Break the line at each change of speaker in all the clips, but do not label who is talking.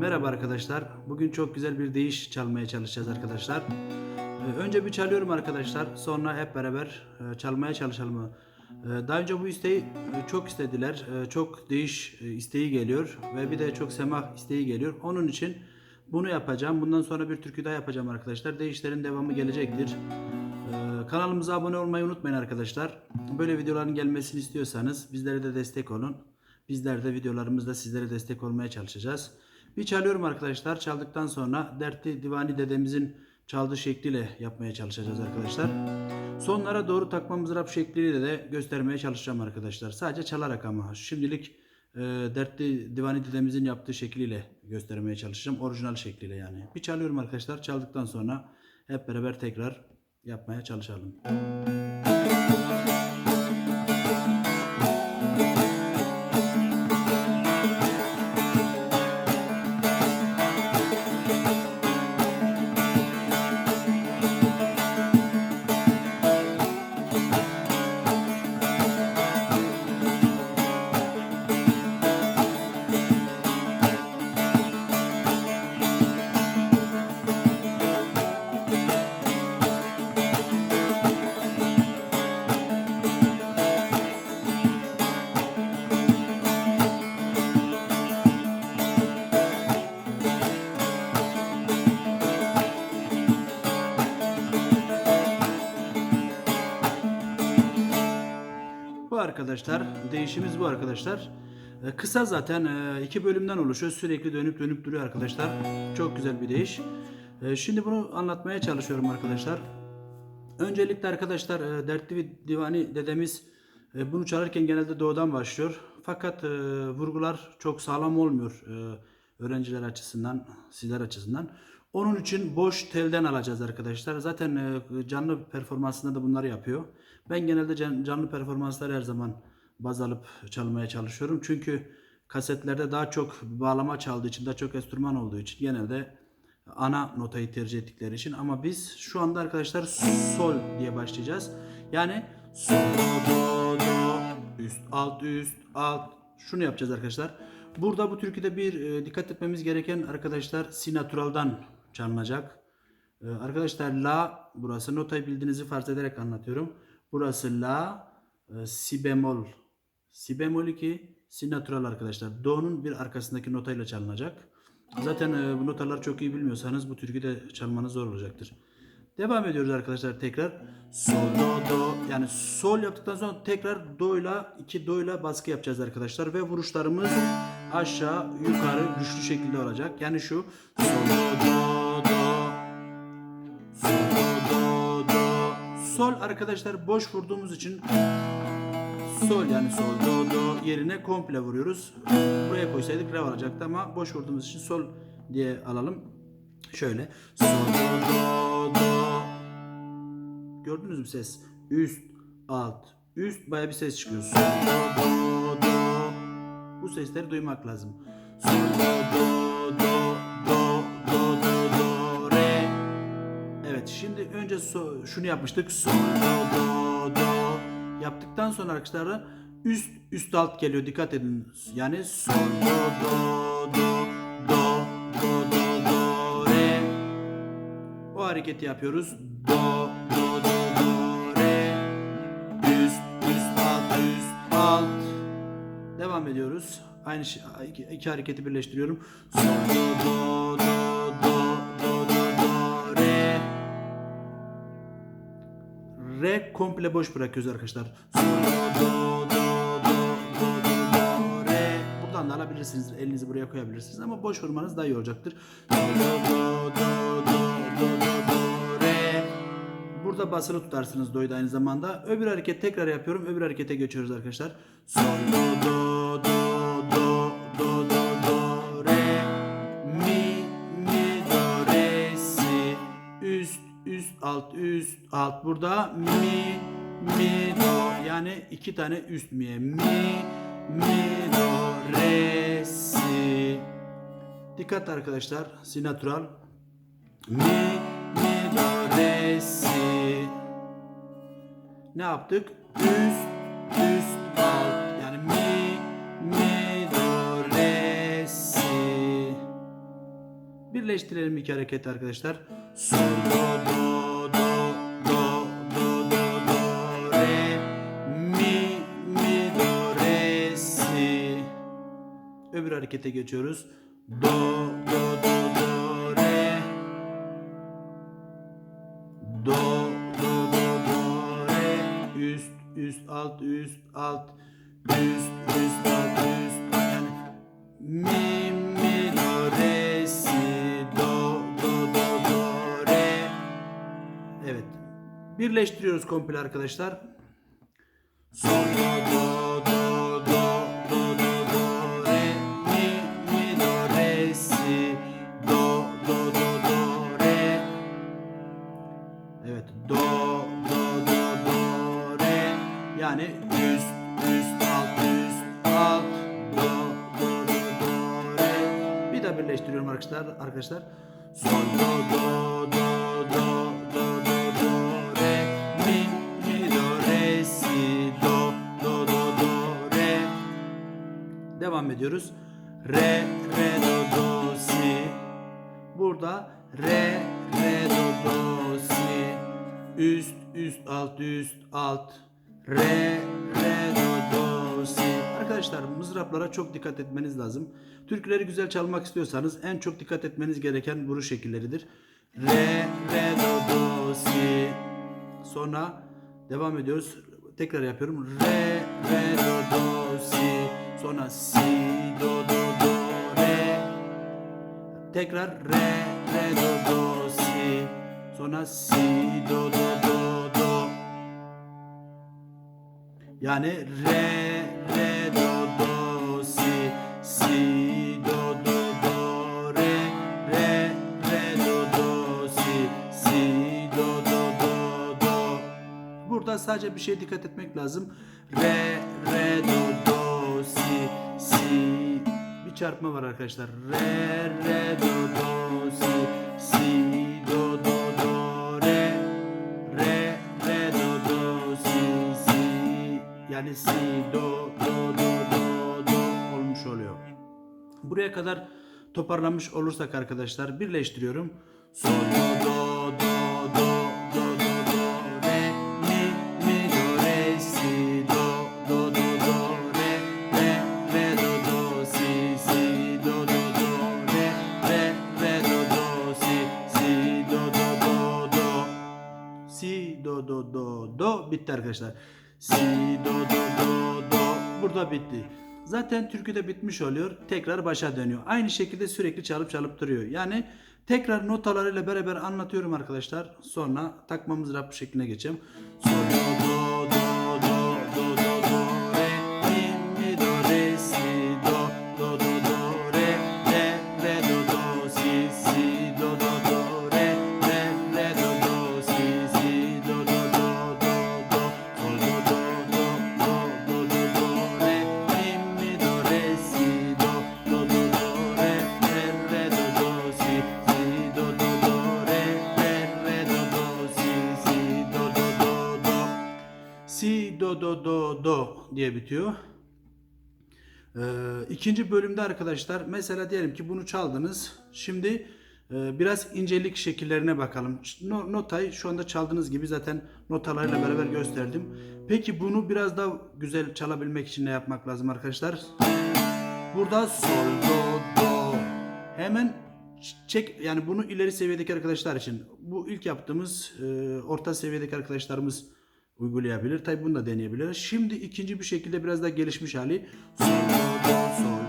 Merhaba arkadaşlar. Bugün çok güzel bir değiş çalmaya çalışacağız arkadaşlar. Ee, Önce bir çalıyorum arkadaşlar. Sonra hep beraber e, çalmaya çalışalım. Ee, Daha önce bu isteği e, çok istediler. Ee, Çok değiş e, isteği geliyor ve bir de çok semah isteği geliyor. Onun için bunu yapacağım. Bundan sonra bir türkü daha yapacağım arkadaşlar. Değişlerin devamı gelecektir. Kanalımıza abone olmayı unutmayın arkadaşlar. Böyle videoların gelmesini istiyorsanız bizlere de destek olun. Bizler de videolarımızda sizlere destek olmaya çalışacağız. Bir çalıyorum arkadaşlar. Çaldıktan sonra Dertli Divani dedemizin çaldığı şekliyle yapmaya çalışacağız arkadaşlar. Sonlara doğru takma mızrap şekliyle de göstermeye çalışacağım arkadaşlar. Sadece çalarak ama şimdilik e, Dertli Divani dedemizin yaptığı şekliyle göstermeye çalışacağım. Orijinal şekliyle yani. Bir çalıyorum arkadaşlar. Çaldıktan sonra hep beraber tekrar yapmaya çalışalım. Bu arkadaşlar, değişimiz bu arkadaşlar. E, Kısa zaten e, iki bölümden oluşuyor. Sürekli dönüp dönüp duruyor arkadaşlar. Çok güzel bir değiş. E, Şimdi bunu anlatmaya çalışıyorum arkadaşlar. Öncelikle arkadaşlar e, Dertli Divani dedemiz e, bunu çalarken genelde doğudan başlıyor. Fakat vurgular çok sağlam olmuyor öğrenciler açısından, sizler açısından. Onun için boş telden alacağız arkadaşlar. Zaten e, canlı performansında da bunları yapıyor. Ben genelde can- canlı performansları her zaman baz alıp çalmaya çalışıyorum. Çünkü kasetlerde daha çok bağlama çaldığı için, daha çok enstrüman olduğu için genelde ana notayı tercih ettikleri için. Ama biz şu anda arkadaşlar sol diye başlayacağız. Yani sol, do, do, üst, alt, üst, alt. Şunu yapacağız arkadaşlar. Burada bu türküde bir e, dikkat etmemiz gereken arkadaşlar si naturaldan çalınacak. Ee, arkadaşlar la burası notayı bildiğinizi farz ederek anlatıyorum. Burası la e, si bemol. Si bemol 2 si natural arkadaşlar. Do'nun bir arkasındaki notayla çalınacak. Zaten e, bu notaları çok iyi bilmiyorsanız bu türküde çalmanız zor olacaktır. Devam ediyoruz arkadaşlar tekrar. Sol do do yani sol yaptıktan sonra tekrar do ile iki do ile baskı yapacağız arkadaşlar ve vuruşlarımız aşağı yukarı güçlü şekilde olacak. Yani şu sol do do sol arkadaşlar boş vurduğumuz için sol yani sol do do yerine komple vuruyoruz. Buraya koysaydık re olacaktı ama boş vurduğumuz için sol diye alalım. Şöyle sol do do do Gördünüz mü ses? Üst, alt, üst baya bir ses çıkıyor. Sol, do, do, do. Bu sesleri duymak lazım. Sol, do, do, şimdi önce so- şunu yapmıştık. Sol, do, do, do. Yaptıktan sonra arkadaşlar üst, üst alt geliyor. Dikkat edin. Yani sol, do, do, do, do, do, do, do, re. O hareketi yapıyoruz. Do, do, do, do, re. Üst, üst, alt, üst, alt. Devam ediyoruz. Aynı şey, iki, iki hareketi birleştiriyorum. Sol, do, do, do, do, komple boş bırakıyoruz arkadaşlar. Buradan da alabilirsiniz. Elinizi buraya koyabilirsiniz ama boş vurmanız daha iyi olacaktır. Burada basılı tutarsınız do'yu aynı zamanda. Öbür hareket tekrar yapıyorum. Öbür harekete geçiyoruz arkadaşlar. Sol, do, do, do, do, do, alt, üst, alt. Burada mi, mi, do. Yani iki tane üst mi'ye. Mi, mi, do, re, si. Dikkat arkadaşlar. Si natural. Mi, mi, do, re, si. Ne yaptık? Üst, üst, alt. Yani mi, mi, do, re, si. Birleştirelim iki hareket arkadaşlar. Sol do do Öbür harekete geçiyoruz. Do do do do re. Do do do do re. Üst üst alt üst alt. Üst üst alt üst yani mi mi do re si do do do do re. Evet. Birleştiriyoruz komple arkadaşlar Yani üst, üst, alt, üst, alt. Do, do, do, do, re. Bir daha birleştiriyorum arkadaşlar. Arkadaşlar. Sol, do, do, do, do, do, do, do, re. Mi, mi, do, re, si, do, do, do, do, re. Devam ediyoruz. Re, re, do, do, si. Burada re, re, do, do, si. Üst, üst, alt, üst, alt. Re, re, do, do, si. Arkadaşlar mızraplara çok dikkat etmeniz lazım. Türküleri güzel çalmak istiyorsanız en çok dikkat etmeniz gereken vuruş şekilleridir. Re, re, do, do, si. Sonra devam ediyoruz. Tekrar yapıyorum. Re, re, do, do, si. Sonra si, do, do, do, re. Tekrar re, re, do, do, si. Sonra si, do, do, do. Yani re, re, do, do, si. Si, do, do, do, re. Re, re, do, do, si. Si, do, do, do, do. Burada sadece bir şeye dikkat etmek lazım. Re, re, do, do, si, si. Bir çarpma var arkadaşlar. Re, re, do, do, Yani si, do, do, do, do, do olmuş oluyor. Buraya kadar toparlamış olursak arkadaşlar birleştiriyorum. Sol, do, do, do, do, do, do, do, re, mi, mi, do, re, si, do, do, do, do, re, re, re, do, do, si, si, do, do, do, re, re, re, do, do, si, si, do, do, do, do. Si, do, do, do, do bitti arkadaşlar. Si, do, do, do, do. Burada bitti. Zaten türkü de bitmiş oluyor. Tekrar başa dönüyor. Aynı şekilde sürekli çalıp çalıp duruyor. Yani tekrar notalarıyla beraber anlatıyorum arkadaşlar. Sonra takmamız rap şekline geçeceğim. Do, do, do, do, do, do, diye bitiyor. Ee, ikinci bölümde arkadaşlar mesela diyelim ki bunu çaldınız. Şimdi e, biraz incelik şekillerine bakalım. No- notayı şu anda çaldığınız gibi zaten notalarıyla beraber gösterdim. Peki bunu biraz daha güzel çalabilmek için ne yapmak lazım arkadaşlar? Burada sol do do. Hemen çek yani bunu ileri seviyedeki arkadaşlar için. Bu ilk yaptığımız e, orta seviyedeki arkadaşlarımız uygulayabilir. Tabi bunu da deneyebilir. Şimdi ikinci bir şekilde biraz daha gelişmiş hali. Sol do sol.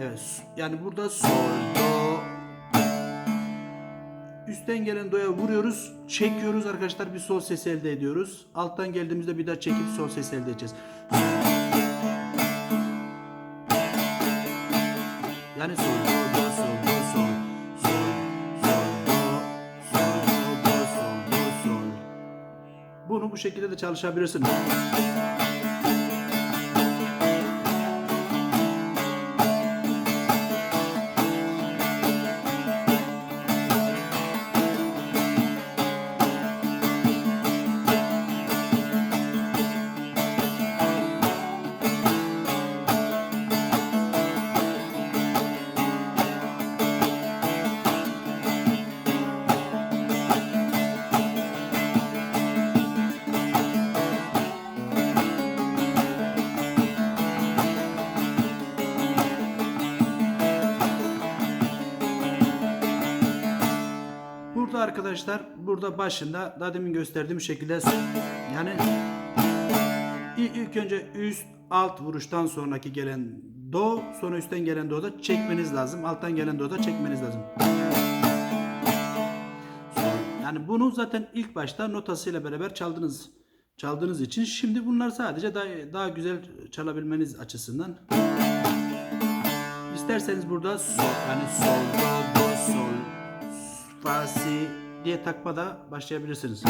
Evet yani burada sol do Üstten gelen doya vuruyoruz, çekiyoruz arkadaşlar bir sol ses elde ediyoruz. Alttan geldiğimizde bir daha çekip sol ses elde edeceğiz. Yani sol şekilde de çalışabilirsiniz. Arkadaşlar burada başında daha demin gösterdiğim şekilde yani ilk önce üst alt vuruştan sonraki gelen do sonra üstten gelen do da çekmeniz lazım. Alttan gelen do da çekmeniz lazım. Yani bunu zaten ilk başta notasıyla beraber çaldınız. Çaldığınız için şimdi bunlar sadece daha, daha güzel çalabilmeniz açısından. İsterseniz burada sol yani sol do do sol fa si diye takma da başlayabilirsiniz.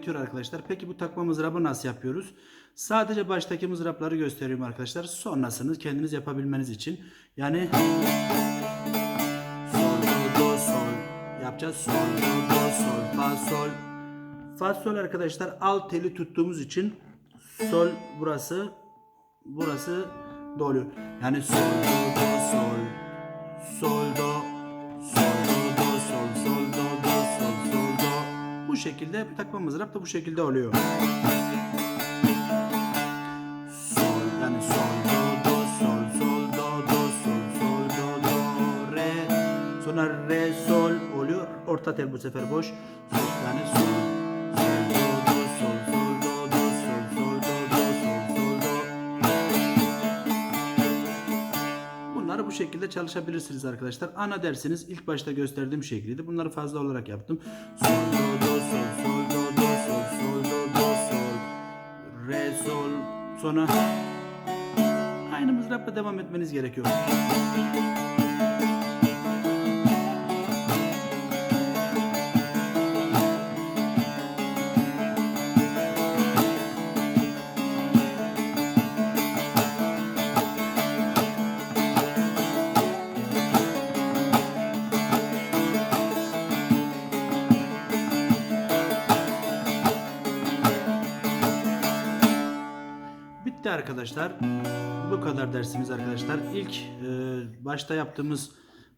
Bitiyor arkadaşlar. Peki bu takma mızrabı nasıl yapıyoruz? Sadece baştaki mızrapları gösteriyorum arkadaşlar. Sonrasını kendiniz yapabilmeniz için. Yani sol do do sol yapacağız. Sol do do sol fa sol. Fa sol arkadaşlar alt teli tuttuğumuz için sol burası burası do oluyor. Yani sol do do sol sol do sol şekilde takma mızrap da bu şekilde oluyor. Sol yani sol do do sol sol do do sol sol do do re sonra re sol oluyor. Orta tel bu sefer boş. Sol yani sol sol do do sol sol do do sol sol do do sol sol do Bunları bu şekilde çalışabilirsiniz arkadaşlar. Ana dersiniz ilk başta gösterdiğim şekilde. Bunları fazla olarak yaptım. Do sol sol do do sol sol do do sol re sol sonra aynı mızrapla devam etmeniz gerekiyor. Arkadaşlar. Bu kadar dersimiz arkadaşlar. İlk e, başta yaptığımız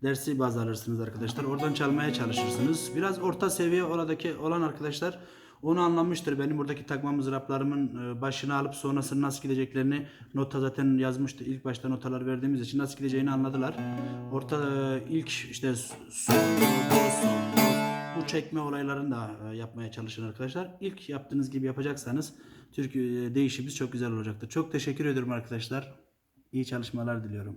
dersi baz alırsınız arkadaşlar. Oradan çalmaya çalışırsınız. Biraz orta seviye oradaki olan arkadaşlar onu anlamıştır. Benim buradaki takma mızraplarımın e, başını alıp sonrasını nasıl gideceklerini nota zaten yazmıştı. İlk başta notalar verdiğimiz için nasıl gideceğini anladılar. Orta e, ilk işte sol, bu çekme olaylarını da e, yapmaya çalışın arkadaşlar. İlk yaptığınız gibi yapacaksanız Türk değişimiz çok güzel olacaktır. Çok teşekkür ederim arkadaşlar. İyi çalışmalar diliyorum.